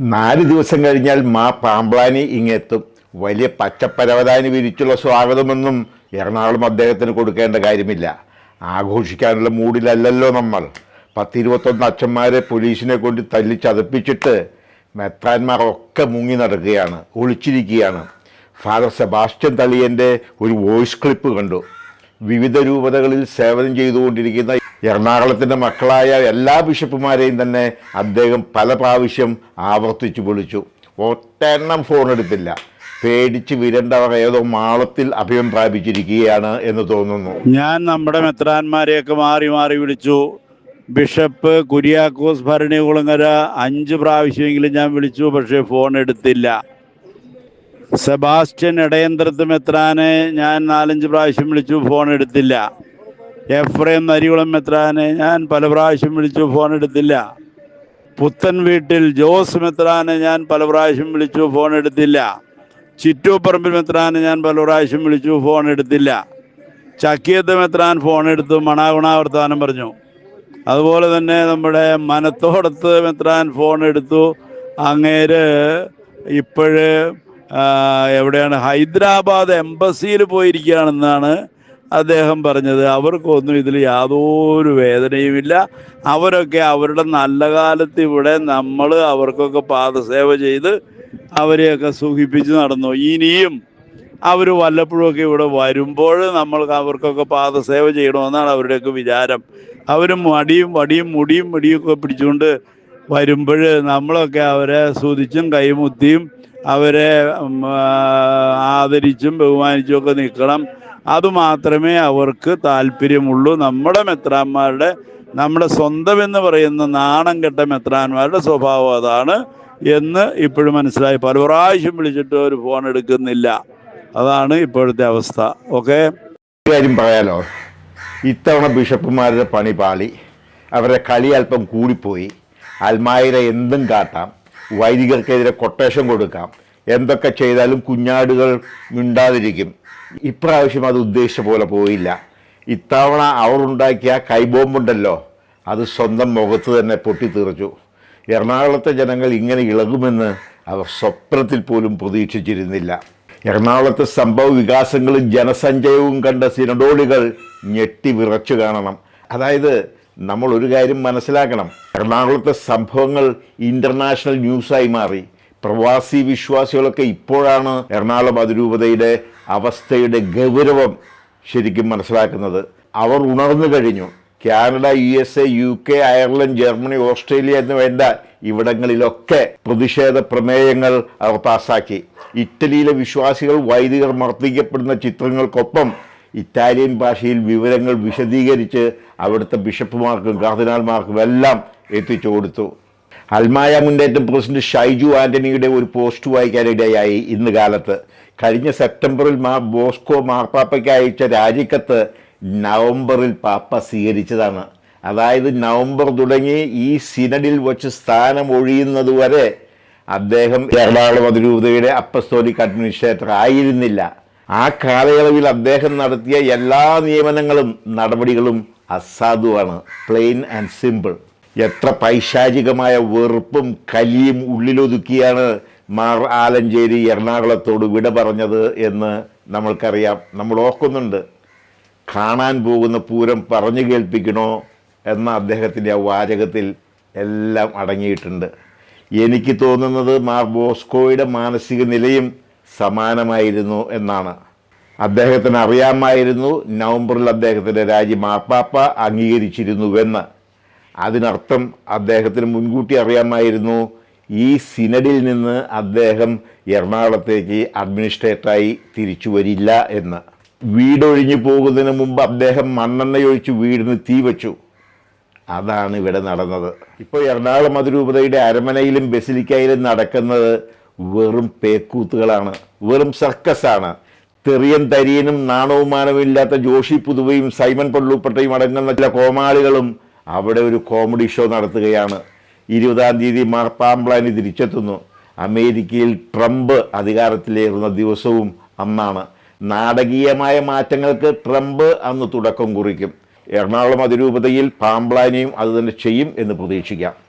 നാല് ദിവസം കഴിഞ്ഞാൽ മാ പാമ്പ്ലാനി ഇങ്ങെത്തും. വലിയ പച്ചപ്പരവതാനി വിരിച്ചുള്ള സ്വാഗതമെന്നും എറണാകുളം അദ്ദേഹത്തിന് കൊടുക്കേണ്ട കാര്യമില്ല. ആഘോഷിക്കാനുള്ള മൂഡിലല്ലല്ലോ നമ്മൾ. പത്തിരുപത്തൊന്ന് അച്ഛന്മാരെ പോലീസിനെ കൊണ്ട് തല്ലിച്ചതപ്പിച്ചിട്ട് മെത്രാന്മാരൊക്കെ മുങ്ങി നടക്കുകയാണ് ഒളിച്ചിരിക്കുകയാണ്. ഫാദർ സെബാസ്റ്റ്യൻ തളിയന്റെ ഒരു വോയിസ് ക്ലിപ്പ് കണ്ടു. വിവിധ രൂപതകളിൽ സേവനം ചെയ്തുകൊണ്ടിരിക്കുന്ന എറണാകുളത്തിന്റെ മക്കളായ എല്ലാ ബിഷപ്പുമാരെയും തന്നെ അദ്ദേഹം പല പ്രാവശ്യം ആവർത്തിച്ചു വിളിച്ചു. ഒറ്റെണ്ണം ഫോൺ എടുത്തില്ല. പേടിച്ച് വിരണ്ടവർ ഏതോ മാളത്തിൽ അഭയം പ്രാപിച്ചിരിക്കുകയാണ് എന്ന് തോന്നുന്നു. ഞാൻ നമ്മുടെ മെത്രാന്മാരെയൊക്കെ മാറി മാറി വിളിച്ചു. ബിഷപ്പ് കുര്യാക്കോസ് ഭരണികുളങ്ങര അഞ്ച് പ്രാവശ്യമെങ്കിലും ഞാൻ വിളിച്ചു പക്ഷേ ഫോൺ എടുത്തില്ല. സെബാസ്റ്റ്യൻ ഇടയന്ത്രത്ത് മെത്രാനെ ഞാൻ നാലഞ്ച് പ്രാവശ്യം വിളിച്ചു ഫോൺ എടുത്തില്ല. എഫ്രേം നരികുളം മെത്രാനെ ഞാൻ പല പ്രാവശ്യം വിളിച്ചു ഫോൺ എടുത്തില്ല. പുത്തൻ വീട്ടിൽ ജോസ് മെത്രാനെ ഞാൻ പല പ്രാവശ്യം വിളിച്ചു ഫോൺ എടുത്തില്ല. ചിറ്റൂപ്പറമ്പിൽ മെത്രാനെ ഞാൻ പല പ്രാവശ്യം വിളിച്ചു ഫോൺ എടുത്തില്ല. ചക്കിയത്ത് മെത്രാൻ ഫോൺ എടുത്തു മണാഗുണാവർത്താനം പറഞ്ഞു. അതുപോലെ തന്നെ നമ്മുടെ മനത്തോടത്ത് മെത്രാൻ ഫോൺ എടുത്തു. അങ്ങേര് ഇപ്പോഴ് എവിടെയാണ്? ഹൈദരാബാദ് എംബസിയിൽ പോയിരിക്കുകയാണെന്നാണ് അദ്ദേഹം പറഞ്ഞത് അവർക്കൊന്നും ഇതിൽ യാതൊരു വേദനയുമില്ല അവരൊക്കെ അവരുടെ നല്ല കാലത്ത് ഇവിടെ നമ്മൾ അവർക്കൊക്കെ പാദസേവ ചെയ്ത് അവരെയൊക്കെ സുഖിപ്പിച്ച് നടന്നു. ഇനിയും അവർ വല്ലപ്പോഴുമൊക്കെ ഇവിടെ വരുമ്പോൾ നമ്മൾ അവർക്കൊക്കെ പാദസേവ ചെയ്യണമെന്നാണ് അവരുടെയൊക്കെ വിചാരം. അവരും മടിയും വടിയും മുടിയും മുടിയൊക്കെ പിടിച്ചുകൊണ്ട് വരുമ്പോൾ നമ്മളൊക്കെ അവരെ സ്തുതിച്ചും കൈമുത്തിയും അവരെ ആദരിച്ചും ബഹുമാനിച്ചും ഒക്കെ നിൽക്കണം. അതുമാത്രമേ അവർക്ക് താല്പര്യമുള്ളൂ. നമ്മുടെ മെത്രാന്മാരുടെ നമ്മുടെ സ്വന്തം എന്ന് പറയുന്ന നാണം കെട്ട മെത്രാന്മാരുടെ സ്വഭാവം അതാണ് എന്ന് ഇപ്പോഴും മനസ്സിലായി. പല പ്രാവശ്യം വിളിച്ചിട്ട് ഒരു ഫോൺ എടുക്കുന്നില്ല. അതാണ് ഇപ്പോഴത്തെ അവസ്ഥ. ഓക്കെ? കാര്യം പറയാലോ. ഇത്തവണ ബിഷപ്പുമാരുടെ പണി പാളി. അവരുടെ കളി അല്പം കൂടിപ്പോയി. അൽമായിര എന്തും കാട്ടാം. വൈദികർക്കെതിരെ കൊട്ടേഷൻ കൊടുക്കാം. എന്തൊക്കെ ചെയ്താലും കുഞ്ഞാടുകൾ മിണ്ടാതിരിക്കും. ഇപ്രാവശ്യം അത് ഉദ്ദേശിച്ച പോലെ പോയില്ല. ഇത്തവണ അവർ ഉണ്ടാക്കിയ കൈബോംബുണ്ടല്ലോ അത് സ്വന്തം മുഖത്ത് തന്നെ പൊട്ടിത്തെറിച്ചു. എറണാകുളത്തെ ജനങ്ങൾ ഇങ്ങനെ ഇളകുമെന്ന് അവർ സ്വപ്നത്തിൽ പോലും പ്രതീക്ഷിച്ചിരുന്നില്ല. എറണാകുളത്തെ സംഭവ വികാസങ്ങളും ജനസഞ്ചയവും കണ്ട സിനഡോളികൾ ഞെട്ടി വിറച്ചു കാണണം. അതായത് നമ്മൾ ഒരു കാര്യം മനസ്സിലാക്കണം. എറണാകുളത്തെ സംഭവങ്ങൾ ഇന്റർനാഷണൽ ന്യൂസായി മാറി. പ്രവാസി വിശ്വാസികളൊക്കെ ഇപ്പോഴാണ് എറണാകുളം അതിരൂപതയുടെ അവസ്ഥയുടെ ഗൗരവം ശരിക്കും മനസ്സിലാക്കുന്നത്. അവർ ഉണർന്നു കഴിഞ്ഞു. Canada U S A U K Ireland Germany Australia എന്ന് വേണ്ട ഇവിടങ്ങളിലൊക്കെ പ്രതിഷേധ പ്രമേയങ്ങൾ അവർ പാസാക്കി ഇറ്റലിയിലെ വിശ്വാസികൾ വൈദികർ മർദ്ദിക്കപ്പെടുന്ന ചിത്രങ്ങൾക്കൊപ്പം ഇറ്റാലിയൻ ഭാഷയിൽ വിവരങ്ങൾ വിശദീകരിച്ച് അവിടുത്തെ ബിഷപ്പുമാർക്കും കാർദിനാൾമാർക്കും എല്ലാം എത്തിച്ചു കൊടുത്തു. അൽമായ മുന്നേറ്റം പ്രസിഡന്റ് ഷൈജു ആന്റണിയുടെ ഒരു പോസ്റ്റ് വായിക്കാനിടയായി ഇന്ന് കാലത്ത് കഴിഞ്ഞ സെപ്റ്റംബറിൽ മാ ബോസ്കോ മാർപ്പാപ്പയ്ക്ക് അയച്ച രാജിക്കത്ത് നവംബറിൽ പാപ്പ സ്വീകരിച്ചതാണ്. അതായത് നവംബർ തുടങ്ങി ഈ സിനഡിൽ വച്ച് സ്ഥാനം ഒഴിയുന്നതുവരെ അദ്ദേഹം എറണാകുളം അതിരൂപതയുടെ അപ്പസ്തോലിക് അഡ്മിനിസ്ട്രേറ്റർ ആയിരുന്നില്ല. ആ കാലയളവിൽ അദ്ദേഹം നടത്തിയ എല്ലാ നിയമനങ്ങളും നടപടികളും അസാധുവാണ് പ്ലെയിൻ ആൻഡ് സിമ്പിൾ എത്ര പൈശാചികമായ വെറുപ്പും കലിയും ഉള്ളിലൊതുക്കിയാണ് മാർ ആലഞ്ചേരി എറണാകുളത്തോട് വിട പറഞ്ഞത് എന്ന് നമ്മൾക്കറിയാം. നമ്മൾ ഓർക്കുന്നുണ്ട്. കാണാൻ പോകുന്ന പൂരം പറഞ്ഞു കേൾപ്പിക്കണോ എന്ന അദ്ദേഹത്തിന്റെ ആ വാചകത്തിൽ എല്ലാം അടങ്ങിയിട്ടുണ്ട്. എനിക്ക് തോന്നുന്നത് മാർ ബോസ്കോയുടെ മാനസിക നിലയും സമാനമായിരുന്നു എന്നാണ്. അദ്ദേഹത്തിന് അറിയാമായിരുന്നു നവംബറിൽ അദ്ദേഹത്തിന്റെ രാജി മാർപ്പാപ്പ അംഗീകരിച്ചിരുന്നുവെന്ന്. അതിനർത്ഥം അദ്ദേഹത്തിന് മുൻകൂട്ടി അറിയാമായിരുന്നു. ഈ സിനഡിൽ നിന്ന് അദ്ദേഹം എറണാകുളത്തേക്ക് അഡ്മിനിസ്ട്രേറ്ററായി തിരിച്ചു വരില്ല എന്ന്. വീടൊഴിഞ്ഞു പോകുന്നതിന് മുമ്പ് അദ്ദേഹം മണ്ണെണ്ണയൊഴിച്ച് വീടിന് തീ വച്ചു. അതാണ് ഇവിടെ നടന്നത്. ഇപ്പോൾ എറണാകുളം അതിരൂപതയുടെ അരമനയിലും ബസിലിക്കയിലും നടക്കുന്നത് വെറും പേക്കൂത്തുകളാണ്. വെറും സർക്കസാണ്. തെറിയൻ തരിയനും നാണവുമാനവും ഇല്ലാത്ത ജോഷി പുതുവയും സൈമൺ പള്ളൂപ്പട്ടയും അടങ്ങുന്ന ചില കോമാളികളും അവിടെ ഒരു കോമഡി ഷോ നടത്തുകയാണ്. ഇരുപതാം തീയതി മാർ പാംപ്ലാനി തിരിച്ചെത്തുന്നു. അമേരിക്കയിൽ ട്രംപ് അധികാരത്തിലേറുന്ന ദിവസവും അന്നാണ്. നാടകീയമായ മാറ്റങ്ങൾക്ക് ട്രംപ് അന്ന് തുടക്കം കുറിക്കും. എറണാകുളം അതിരൂപതയിൽ പാംപ്ലാനിയും അതുതന്നെ ചെയ്യും എന്ന് പ്രതീക്ഷിക്കാം.